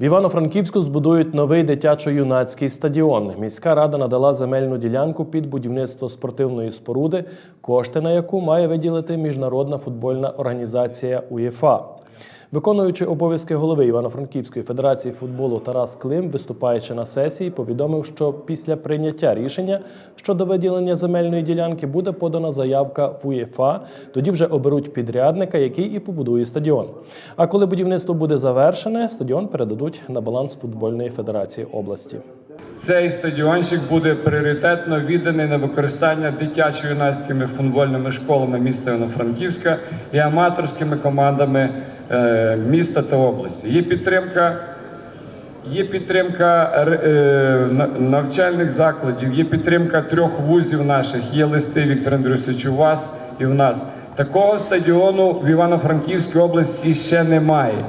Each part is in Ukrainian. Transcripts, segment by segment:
В Івано-Франківську збудують новий дитячо-юнацький стадіон. Міська рада надала земельну ділянку під будівництво спортивної споруди, кошти на яку має виділити міжнародна футбольна організація УЄФА. Виконуючи обов'язки голови Івано-Франківської федерації футболу Тарас Клим, виступаючи на сесії, повідомив, що після прийняття рішення щодо виділення земельної ділянки буде подана заявка в УЄФА. Тоді вже оберуть підрядника, який і побудує стадіон. А коли будівництво буде завершене, стадіон передадуть на баланс футбольної федерації області. Цей стадіончик буде пріоритетно відданий на використання дитячо-юнацькими футбольними школами міста Івано-Франківська і аматорськими командами е, міста та області. Є підтримка. Є підтримка е, навчальних закладів, є підтримка трьох вузів наших. Є листи Віктора Андрійовича у вас і в нас. Такого стадіону в Івано-Франківській області ще немає.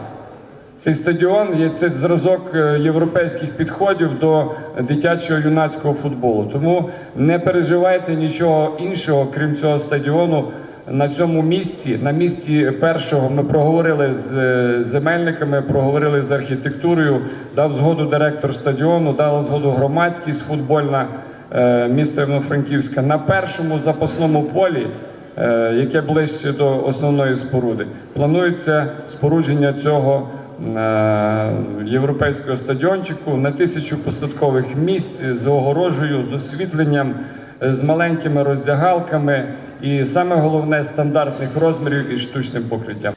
Цей стадіон є це зразок е, європейських підходів до дитячого юнацького футболу. Тому не переживайте нічого іншого, крім цього стадіону. На цьому місці, на місці першого, ми проговорили з е, земельниками, проговорили з архітектурою, дав згоду директор стадіону, дала згоду громадськість футбольна е, міста Івано-Франківська. На першому запасному полі яке ближче до основної споруди. Планується спорудження цього європейського стадіончику на тисячу посадкових місць з огорожею, з освітленням, е, з маленькими роздягалками і саме головне стандартних розмірів і штучним покриттям.